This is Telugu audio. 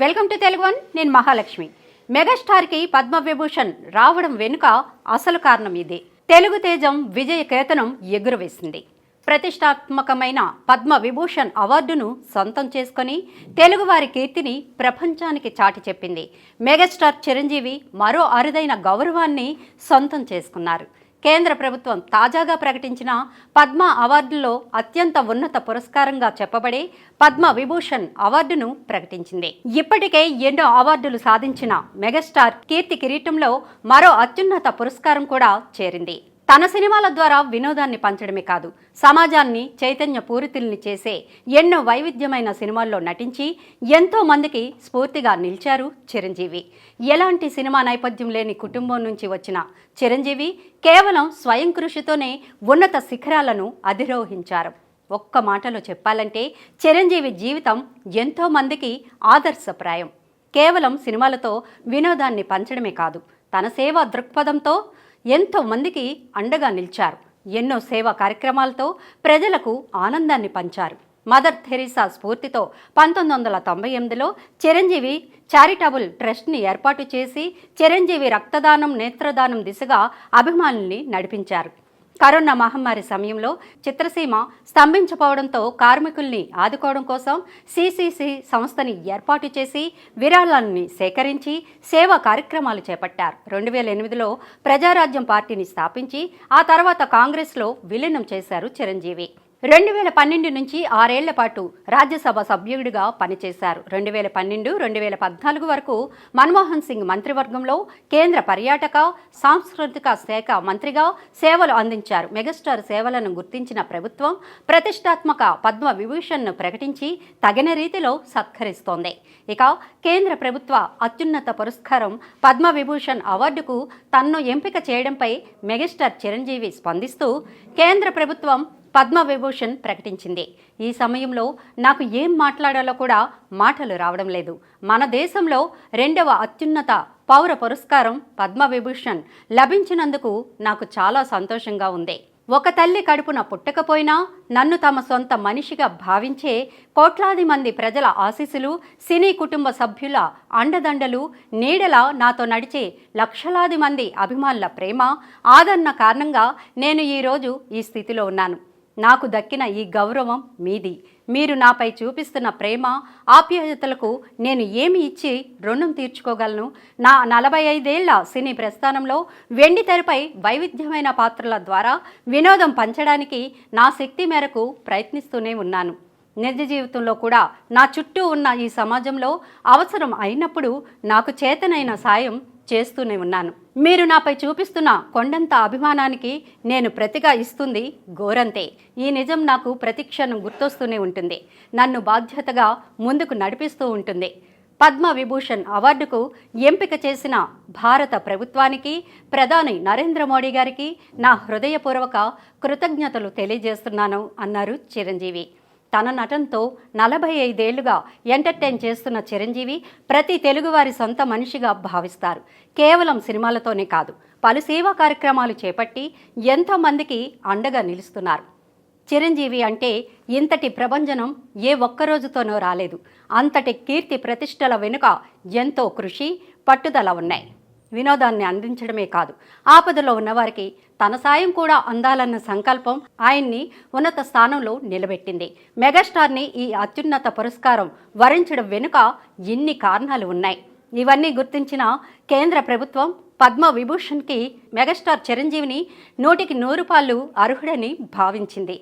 Welcome to Telugu one. నేను మహాలక్ష్మి. మెగాస్టార్కి పద్మవిభూషణ్ రావడం వెనుక అసలు కారణం ఇదే. తెలుగు తేజం విజయ కేతనం ఎగురవేసింది. ప్రతిష్టాత్మకమైన పద్మ విభూషణ్ అవార్డును సొంతం చేసుకొని తెలుగువారి కీర్తిని ప్రపంచానికి చాటి చెప్పింది. మెగాస్టార్ చిరంజీవి మరో అరుదైన గౌరవాన్ని సొంతం చేసుకున్నారు. కేంద్ర ప్రభుత్వం తాజాగా ప్రకటించిన పద్మ అవార్డుల్లో అత్యంత ఉన్నత పురస్కారంగా చెప్పబడే పద్మ విభూషణ్ అవార్డును ప్రకటించింది. ఇప్పటికే ఎన్నో అవార్డులు సాధించిన మెగాస్టార్ కీర్తి కిరీటంలో మరో అత్యున్నత పురస్కారం కూడా చేరింది. తన సినిమాల ద్వారా వినోదాన్ని పంచడమే కాదు సమాజాన్ని చైతన్య పూరితుల్ని చేసే ఎన్నో వైవిధ్యమైన సినిమాల్లో నటించి ఎంతో మందికి స్ఫూర్తిగా నిలిచారు చిరంజీవి. ఎలాంటి సినిమా నేపథ్యం లేని కుటుంబం నుంచి వచ్చిన చిరంజీవి కేవలం స్వయం కృషితోనే ఉన్నత శిఖరాలను అధిరోహించారు. ఒక్క మాటలో చెప్పాలంటే చిరంజీవి జీవితం ఎంతో మందికి ఆదర్శప్రాయం. కేవలం సినిమాలతో వినోదాన్ని పంచడమే కాదు తన సేవా దృక్పథంతో ఎంతో మందికి అండగా నిలిచారు. ఎన్నో సేవా కార్యక్రమాలతో ప్రజలకు ఆనందాన్ని పంచారు. మదర్ థెరిసా స్ఫూర్తితో పంతొమ్మిది వందల తొంభై ఎనిమిదిలో చిరంజీవి చారిటబుల్ ట్రస్ట్ని ఏర్పాటు చేసి చిరంజీవి రక్తదానం నేత్రదానం దిశగా అభిమానుల్ని నడిపించారు. కరోనా మహమ్మారి సమయంలో చిత్రసీమ స్తంభించపోవడంతో కార్మికుల్ని ఆదుకోవడం కోసం సిసిసి సంస్థని ఏర్పాటు చేసి విరాళాలని సేకరించి సేవా కార్యక్రమాలు చేపట్టారు. రెండు వేల ఎనిమిదిలో ప్రజారాజ్యం పార్టీని స్థాపించి ఆ తర్వాత కాంగ్రెస్లో విలీనం చేశారు చిరంజీవి. రెండు వేల పన్నెండు నుంచి ఆరేళ్ళ పాటు రాజ్యసభ సభ్యుడిగా పనిచేశారు. రెండు వేల పన్నెండు రెండు వేల పద్నాలుగు వరకు మన్మోహన్ సింగ్ మంత్రివర్గంలో కేంద్ర పర్యాటక సాంస్కృతిక శాఖ మంత్రిగా సేవలు అందించారు. మెగాస్టార్ సేవలను గుర్తించిన ప్రభుత్వం ప్రతిష్టాత్మక పద్మ విభూషణ్ను ప్రకటించి తగిన రీతిలో సత్కరిస్తోంది. ఇక కేంద్ర ప్రభుత్వ అత్యున్నత పురస్కారం పద్మ విభూషణ్ అవార్డుకు తన్ను ఎంపిక చేయడంపై మెగాస్టార్ చిరంజీవి స్పందిస్తూ కేంద్ర ప్రభుత్వం పద్మవిభూషణ్ ప్రకటించింది. ఈ సమయంలో నాకు ఏం మాట్లాడాలో కూడా మాటలు రావడం లేదు. మన దేశంలో రెండవ అత్యున్నత పౌర పురస్కారం పద్మవిభూషణ్ లభించినందుకు నాకు చాలా సంతోషంగా ఉంది. ఒక తల్లి కడుపున పుట్టకపోయినా నన్ను తమ సొంత మనిషిగా భావించే కోట్లాది మంది ప్రజల ఆశీస్సులు సినీ కుటుంబ సభ్యుల అండదండలు నీడల నాతో నడిచే లక్షలాది మంది అభిమానుల ప్రేమ ఆదరణ కారణంగా నేను ఈరోజు ఈ స్థితిలో ఉన్నాను. నాకు దక్కిన ఈ గౌరవం మీది. మీరు నాపై చూపిస్తున్న ప్రేమ ఆప్యాయతలకు నేను ఏమి ఇచ్చి రుణం తీర్చుకోగలను? నా నలభై ఐదేళ్ళ సినీ ప్రస్థానంలో వెండి తెరపై వైవిధ్యమైన పాత్రల ద్వారా వినోదం పంచడానికి నా శక్తి మేరకు ప్రయత్నిస్తూనే ఉన్నాను. నిజ జీవితంలో కూడా నా చుట్టూ ఉన్న ఈ సమాజంలో అవసరం అయినప్పుడు నాకు చేతనైన సాయం చేస్తూనే ఉన్నాను. మీరు నాపై చూపిస్తున్న కొండంత అభిమానానికి నేను ప్రతిగా ఇస్తుంది గోరంతే ఈ నిజం నాకు ప్రతిక్షణం గుర్తొస్తూనే ఉంటుంది. నన్ను బాధ్యతగా ముందుకు నడిపిస్తూ ఉంటుంది. పద్మ విభూషణ్ అవార్డుకు ఎంపిక చేసిన భారత ప్రభుత్వానికి ప్రధాని నరేంద్ర మోడీ గారికి నా హృదయపూర్వక కృతజ్ఞతలు తెలియజేస్తున్నాను అన్నారు చిరంజీవి. తన నటనతో నలభై ఐదేళ్ళుగా ఎంటర్టైన్ చేస్తున్న చిరంజీవి ప్రతి తెలుగువారి సొంత మనిషిగా భావిస్తారు. కేవలం సినిమాలతోనే కాదు పలు సేవా కార్యక్రమాలు చేపట్టి ఎంతోమందికి అండగా నిలుస్తున్నారు. చిరంజీవి అంటే ఇంతటి ప్రభంజనం ఏ ఒక్కరోజుతోనో రాలేదు. అంతటి కీర్తి ప్రతిష్టల వెనుక ఎంతో కృషి పట్టుదల ఉన్నాయి. వినోదాన్ని అందించడమే కాదు. ఆపదలో ఉన్నవారికి తన సాయం కూడా అందాలన్న సంకల్పం ఆయన్ని ఉన్నత స్థానంలో నిలబెట్టింది. మెగాస్టార్ని ఈ అత్యున్నత పురస్కారం వరించడం వెనుక ఇన్ని కారణాలు ఉన్నాయి. ఇవన్నీ గుర్తించిన కేంద్ర ప్రభుత్వం పద్మ విభూషణ్కి మెగాస్టార్ చిరంజీవిని నూటికి నూరు పాళ్ళు అర్హుడని భావించింది.